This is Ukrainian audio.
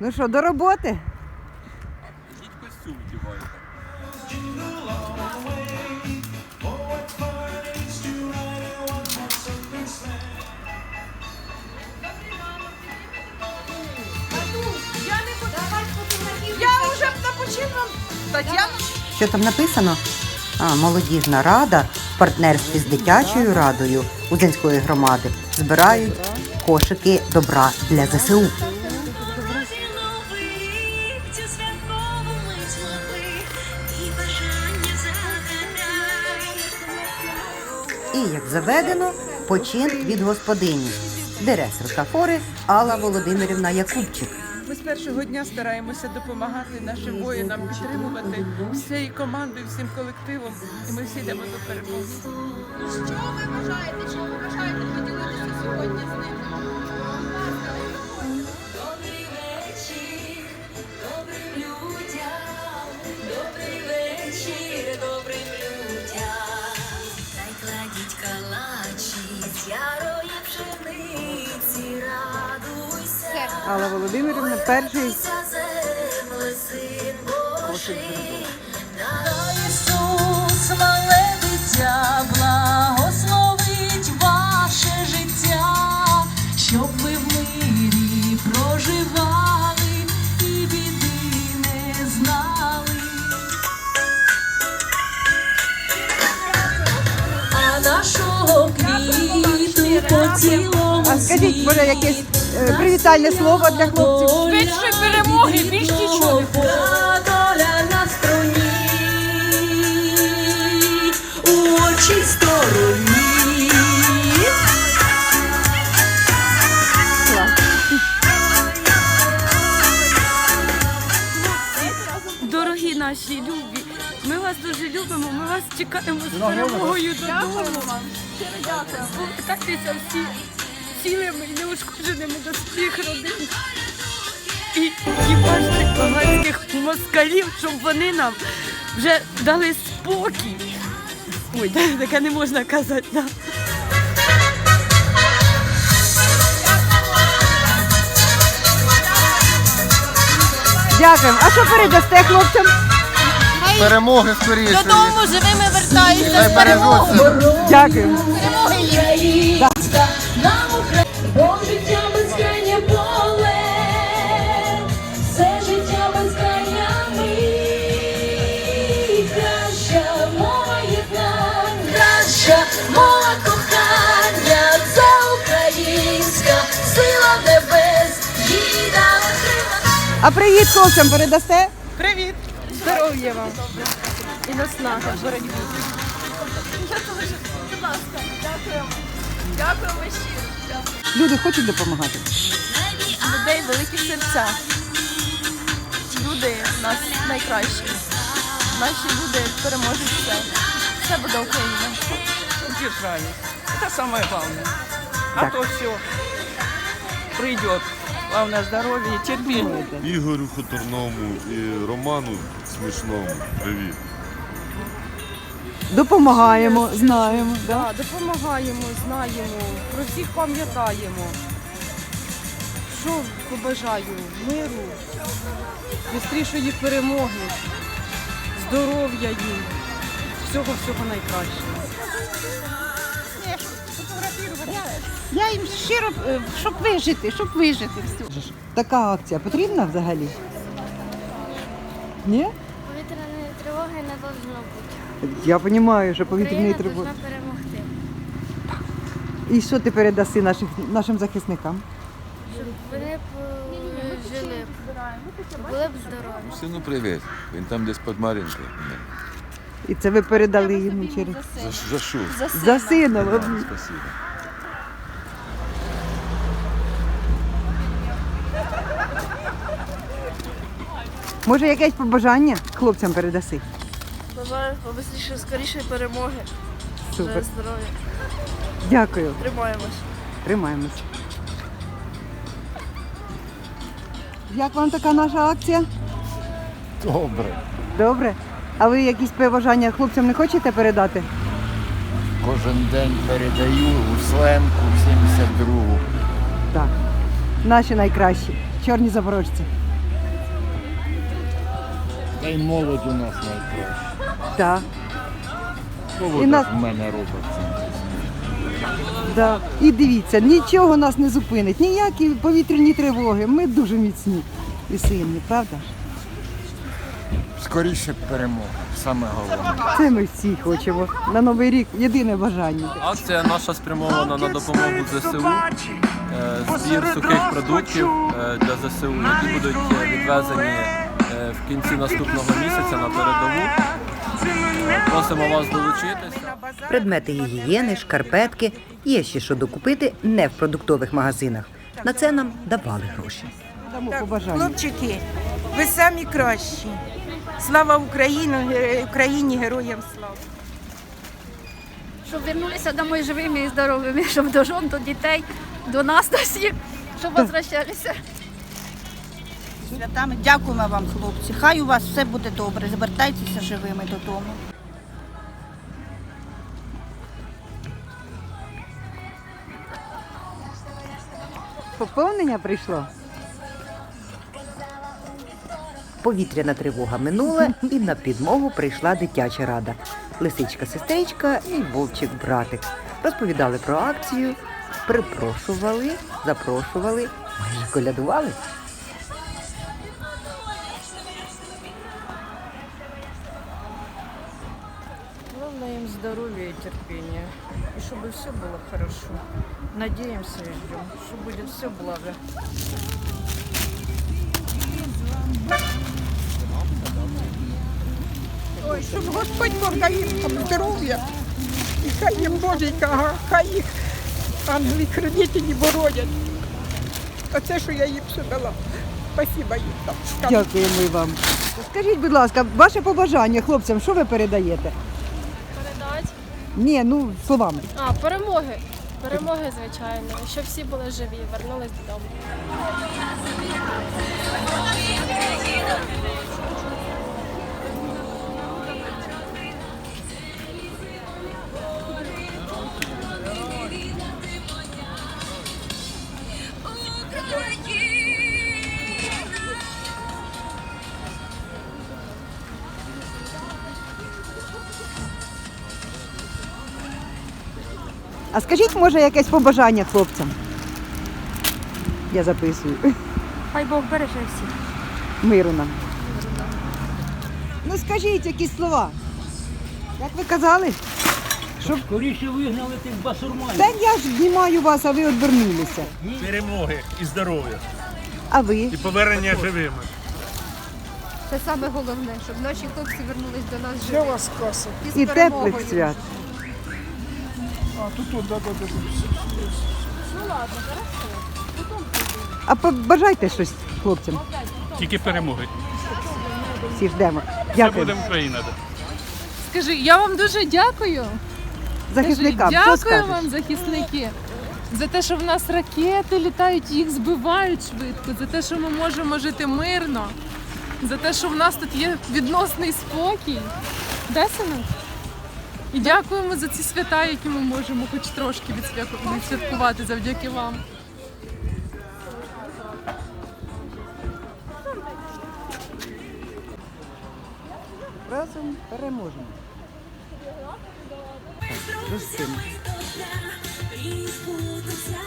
Ну що, до роботи? Ідіть костюм вдівайте. Я вже на. Тетяна. Що там написано? А, молодіжна рада в партнерстві з дитячою радою Удзинської громади збирають кошики добра для ЗСУ. І, як заведено, почин від господині. Директорка фори Алла Володимирівна Якубчик. Ми з першого дня стараємося допомагати нашим воїнам, підтримувати всією командою, всім колективом. І ми всі йдемо до перемоги. Що ви бажаєте? Що ви бажаєте поділитися сьогодні з ними? Добрий вечір, добрим людям, добрий вечір, Алла Володимирівна перший Божий. На Ісус, мале благословить ваше життя, щоб ви в мирі проживали і біди не знали. А нашого квіту по цілому скажіть, може, якесь привітальне слово для хлопців? Більше перемоги, більш нічого не буде. доля на струні, у очі стороні. Дорогі наші любі, ми вас дуже любимо, ми вас чекаємо з перемогою додому. Повертайтеся всі цілими і неушкодженими до своїх родин. І, бачите поганських москалів, щоб вони нам вже дали спокій. Ой, таке не можна казати. Да. Дякуємо. А що передасте хлопцям? Перемоги скоріше. Додому живими вертаються з перемогою. нам Україна, бо життя безкрайнє поле, все життя безкрайня ми, краща мова єднання, краща мова кохання, це українська, сила небес, їй дала. А привіт хлопцям передасте? Привіт! Здоров'я вам і наснаги в боротьбі. Дякуємо Дякуємо щиро. Люди хочуть допомагати. людей великі серця. Люди в нас найкращі. Наші люди переможуть все. Все буде Україна. Это самое главное. А Так. то все придет. Главное здоровье и терпение. Ігорю Хуторному і Роману Смішному. Привіт. Допомагаємо, знаємо. Да? Да, допомагаємо, знаємо, про всіх пам'ятаємо. Що побажаю? Миру, швидшої перемоги, здоров'я їм, всього-всього найкращого. Я їм щиро, е, щоб вижити, щоб вижити. все. Така акція потрібна взагалі? Ні? Повітряної тривоги не повинно бути. Я розумію, що повітряний Україна тривог. повинна перемогти. І що ти передаси наших, нашим захисникам? Щоб вони б жили б, були б здорові. Сину привіт. Він там десь під Мар'їнкою. І це ви передали йому через За, за що? за сина. Да, спасибо. Може, якесь побажання хлопцям передаси? Бажаю побистріше, скорішої перемоги. Супер. здоров'я. Дякую. Тримаємось. Тримаємось. Як вам така наша акція? Добре. Добре. А ви якісь побажання хлопцям не хочете передати? Кожен день передаю у Сленку 72-гу. Так. Наші найкращі. Чорні запорожці. Та й молодь у нас найкраща. Так, Молодь І нас- в мене робиться. да. І дивіться, нічого нас не зупинить, ніякі повітряні тривоги. Ми дуже міцні і сильні, правда? Скоріше перемога, саме головне. Це ми всі хочемо. На Новий рік єдине бажання. Акція наша спрямована на допомогу ЗСУ, е, збір сухих продуктів е, для ЗСУ, які будуть е, відвезені в кінці наступного місяця на передову. Е, Просимо вас долучитися. Предмети гігієни, шкарпетки. Є ще що докупити не в продуктових магазинах. На це нам давали гроші. Побажання. Хлопчики, ви самі кращі. Слава Україні, Україні, героям слава. Щоб вернулися домой живими і здоровими, щоб до жон, до дітей, до нас, до всіх, щоб возвращалися. Святами дякуємо вам, хлопці. Хай у вас все буде добре. Звертайтеся живими додому. Поповнення прийшло. Повітряна тривога минула, і на підмогу прийшла дитяча рада. Лисичка сестричка і вовчик братик. Розповідали про акцію, припрошували, запрошували, майже колядували. Здоровье и чтобы все было хорошо. Надеемся и ждем, что будет все благо. Ой, щоб Господь Бог дав їм здоров'я. І хай їм Боженька, хай їх ангели хранителі боронять. Оце, що я їм все дала. Спасибо їм там. Дякуємо і вам. Скажіть, будь ласка, ваше побажання хлопцям, що ви передаєте? Ні, ну словами. А, перемоги. Перемоги, звичайно. Щоб всі були живі, вернулись додому. А скажіть, може, якесь побажання хлопцям? Я записую. Хай Бог береже всіх. Миру нам. Ну скажіть якісь слова. Як ви казали? Щоб... Скоріше вигнали тих басурманів. Та я ж знімаю вас, а ви відвернулися. Перемоги і здоров'я. А ви? І повернення живими. Це саме головне, щоб наші хлопці вернулись до нас живі. вас коса. І І перемогою. теплих свят. А побажайте щось хлопцям. Тільки перемоги. Всі ждемо. Дякую. Україна. Скажи, я вам дуже дякую. Захисникам. що Дякую скажеш? вам, захисники, за те, що в нас ракети літають, їх збивають швидко, за те, що ми можемо жити мирно, за те, що в нас тут є відносний спокій. Да, синок? І дякуємо за ці свята, які ми можемо хоч трошки відсвяткувати завдяки вам. Разом переможемо. І збудуться